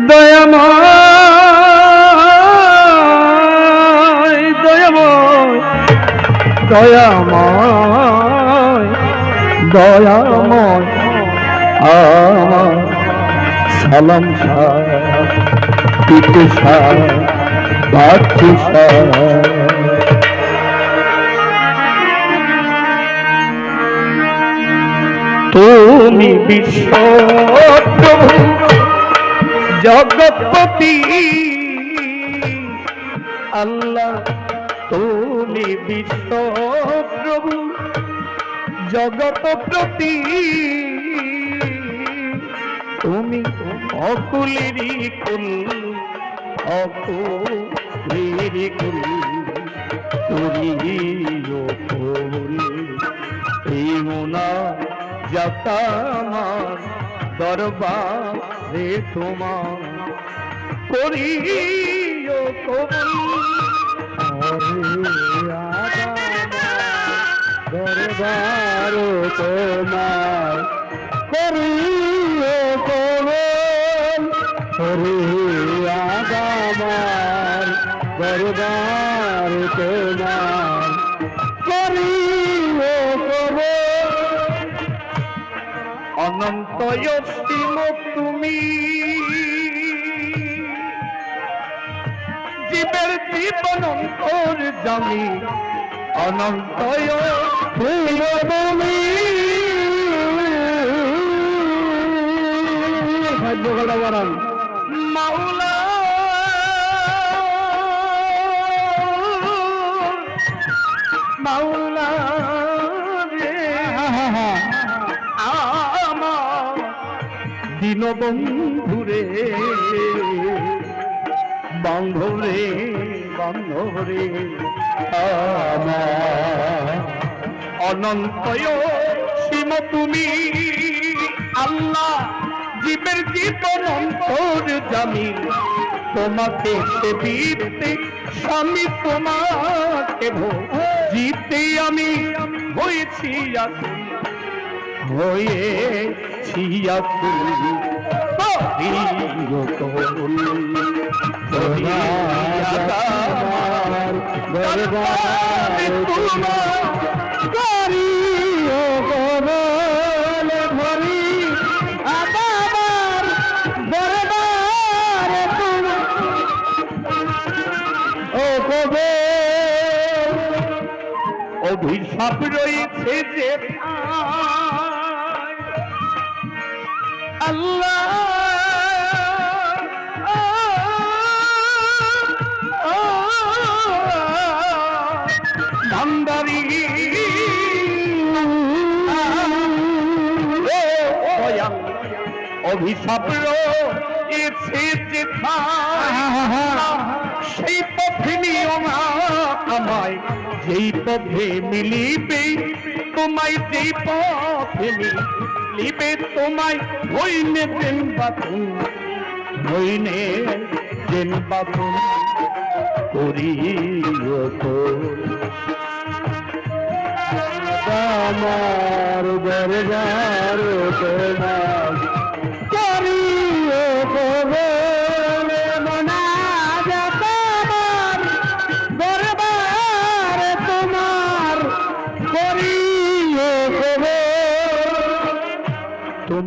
দয়াময় দয়াময় দয়াময় দয়াময় আমার সালাম শাহ পিতু তুমি বিশ্ব প্রভু জগৎপতি। আল্লাহ তুমি বিশ্ব প্রভু জগৎ প্রতি তুমি অকুলেরই কুল অকুলেরই কুল। তুমি অকুল প্রেমনা যাতামার দরবারে তোমার করিও দরবার তোমার করিও কবুল। আগামার দরবার তোমার অনন্ত অসীম তুমি। জীবের জীবন অন্তর জামি অনন্ত আমার অনন্তয় সীম তুমি আল্লাহ জীবের জীবন অন্তর জামি তোমাকে সেবিতে স্বামী তোমাকে জিতে আমি হয়েছি হয়েছি অভিশাপ রয়েছে যে আল্লাহ অভিশাপ রয়েছে যে সেই পথে আমায়। যেই পথে মিলিবে, তোমায় যেই পথে মিলিবে, তোমায় হইনে দেন বাতুন হইনে দেন বাতুন করিও আমার তোমার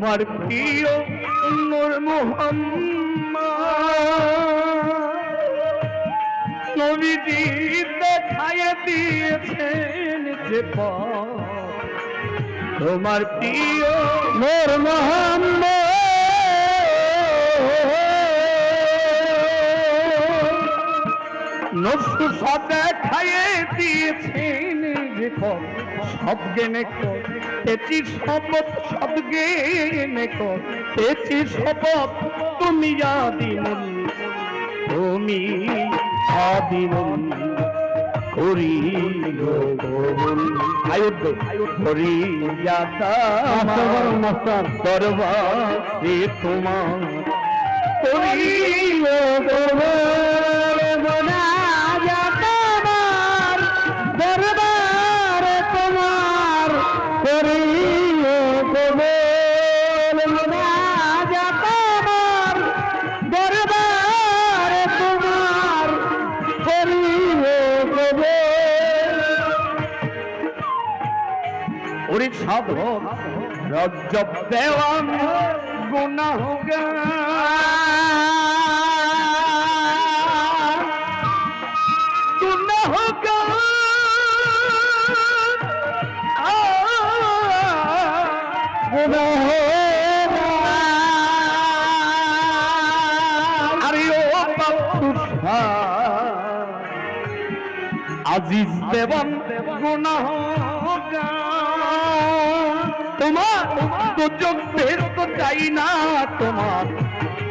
তোমার প্রিয় নূর মোহাম্মদ। দেখায় দিয়েছেন যে তোমার প্রিয় মোর নসু সদা খাইয়ে দিয়েছেন যে পথ সব জ্ঞানে কর তেচি শপথ সব জ্ঞানে কর তেচি শপথ তুমি আদিমুল তুমি আদিমুল করিয়াতা মাস্টার। দরবারে তোমার করিল সাধক রজ্জব দেওয়ান ও আজিজ দেবন গুনাহ চোখ বের তো চাই না তোমার।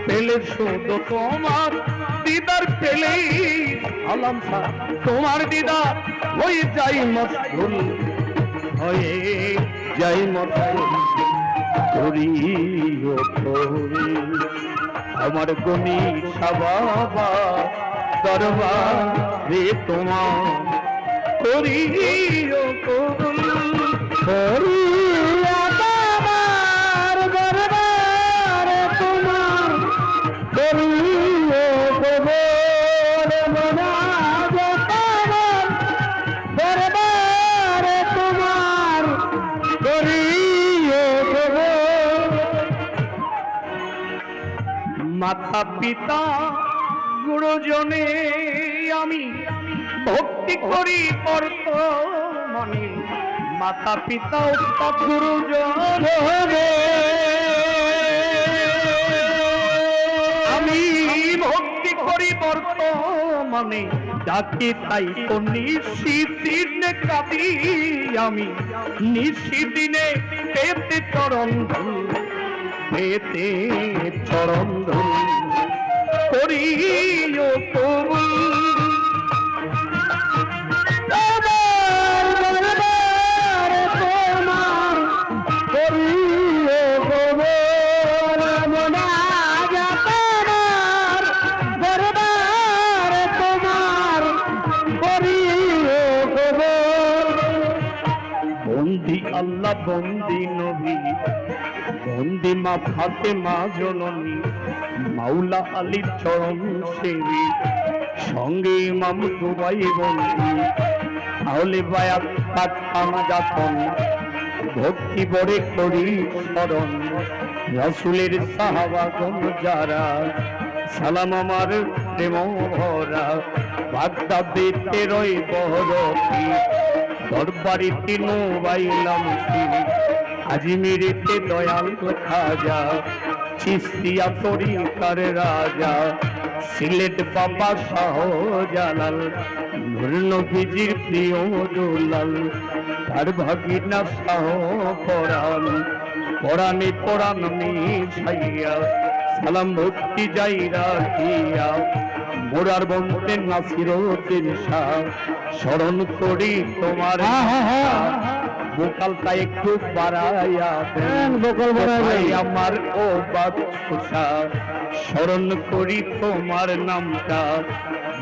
পেলে শুধু তোমার, দিদার পেলেই আলাম তোমার দিদার হয়ে যাই মশগুল হয়ে যাই করি আমার গনি সাবাবা দরবার রে তোমার করি করি পিতা, গুরুজনে আমি ভক্তি করি বর্তমানে। মাতা পিতা উস্তাদ গুরুজন আমি ভক্তি করি বর্তমানে। ডাকি তাই তো নিশিদিনে কাঁদি আমি। নিশিদিনে পেতে চরণ ধুল পেতে চরণ ধুল করিও কবুল তোমার নবী বন্দি মা ফাতে মা জননী, মাওলা আলীর চরণ সঙ্গে ইমাম দুবাই বন্দি। তাহলে বায়াত ভক্তি বড়ে করি স্মরণ। রসুলের সাহাবাগন যারা, সালাম আমার প্রেম ভরা। বাগদাদেতে রই বহরতি। দরবারিতে নোবাইলাম আজমিরেতে দয়াল খাজা চিস্তিয়া তরিকার রাজা সিলেট বাবা শাহ জালাল নবীজির প্রিয় দুলাল তার ভাগিনা শাহ পরাণ পরাণে পরাণ মিশাইয়া সালাম ভক্তি যাই রাখিয়া মোরার বন্ধে নাসিরুদ্দিন শাহ স্মরণ করি তোমার বোকালটা একটু বাড়াইয়া দেন। বোকাল ভাই দেন। আমার ও বাদশা স্মরণ করি তোমার নামটা।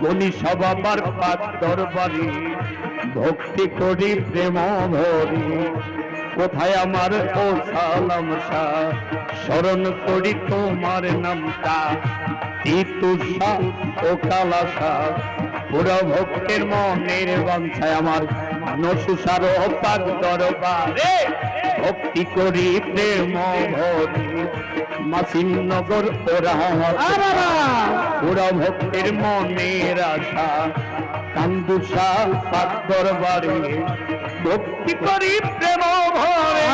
গনি সবাবার পাক দরবারি ভক্তি করি প্রেম ভরি। কোথায় আমার ও সালাম শাহ স্মরণ করি তোমার নামটা। তিতুষা ও কালাসা পুরা ভক্তের মনের বাঞ্ছায় আমার নসুসার পাক দরবারে। ভক্তি করি প্রেম ভরি। মাসিনগর ওরা পুরা ভক্তের মনের আশা। কান্দুষা পাক দরবারে। ভক্তি করি প্রেম ভরে।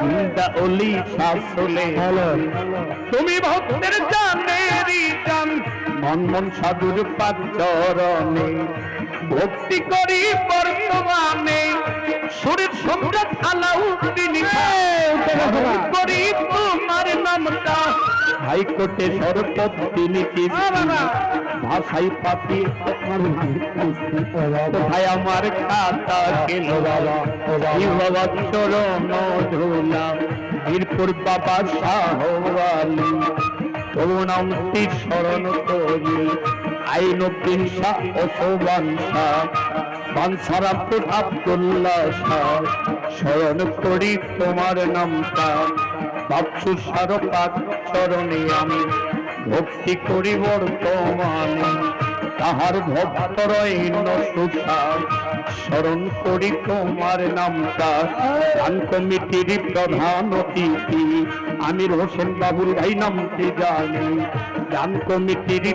চিন্তা অলি শাসলে তুমি ভক্তের জানেরি জান মন মন সাধুর পাক চরণে। ভক্তি করি বর্তমানে। শরীর সম্রাট আলাউদ্দিন করি তোমার নামটা। হাইকোর্টে সরপতি লিখি ভাষাই পাতি কোথায় আমার খাতা গেল বাবা বাবা। চরণ ধুলা বীরপুর বাবা শাহওয়ালি। করুণামতি স্মরণ করি। আইনুদ্দিন শাহ ওসমান শাহ বানসারাপুর আব্দুল্লাহ করি তোমার নামটা। বাপসু সারপাক চরণে আমি, ভক্তি করি বর্তমানে। তাহার ভক্তরৈন্য সুসার স্মরণ করি তোমার নামটা। গান কমিটির প্রধান অতিথি, আমির হোসেন বাবুল ভাই নামটি জানি। গান কমিটির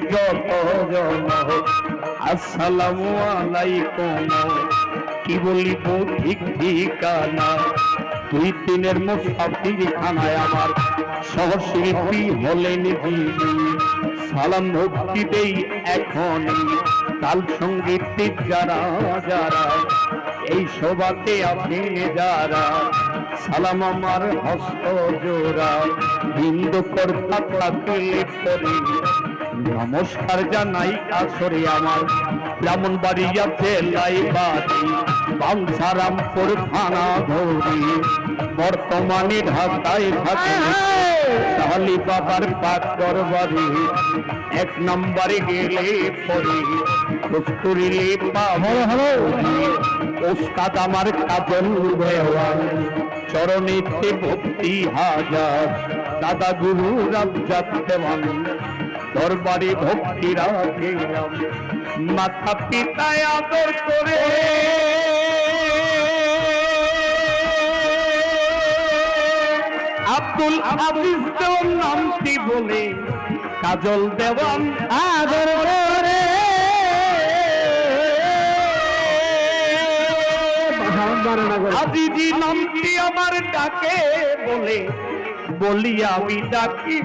আসসালামু আলাইকুম। কি বলিব ঠিক ঠিকানা? দুই দিনের মুসাফির খানায় আমার সহশিল্পী হলেন জিবি সালাম ভক্তি দেই এখন। তাল সংগীত যারা যারা, এই সভাতে আপনি যারা সালাম আমার হস্ত জোড়া। বিন্দু কর্তা পরে। নমস্কার জানাই আসরে আমার। ব্রাহ্মণবাড়িয়া জেলাই বাড়ি বাঞ্ছারামপুর থানা ধরি। বর্তমানে ঢাকায় থাকে। শালি বাবার পাকর বাড়ি এক নম্বরে গেলে পরে কস্তুরিলে পাবো ওস্তাদ আমার কাজল দেওয়ান চরণেতে ভক্তি হাজার। দাদা গুরু রাজ্জাক দেওয়ান দরবারে ভক্তি রাখিলাম মাথা পিতায় আদর করে আব্দুল হাফিজ দেওয়ান নামটি বলে? কাজল দেওয়ান আদর করে। আজিজি নামটি আমার ডাকে বলে। বলি আমি ডাকি।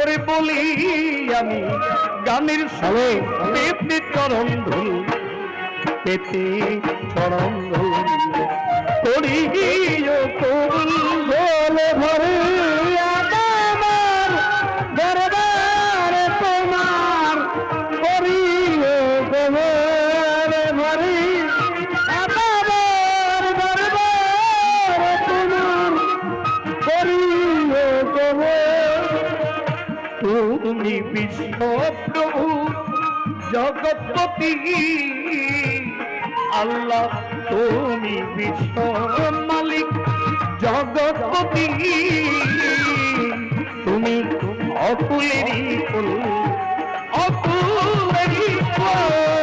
ওরে বলি আমি গানের সবে পেতে চরণ ধুল পেতে চরণ ধুল। কবুল বলে ভরে ভরে তুমি বিশ্বপ্রভু জগৎপতি। আল্লাহ তুমি বিশ্ব মালিক জগৎপতি। তুমি অকুলেরই কুল অকুলেরই কুল।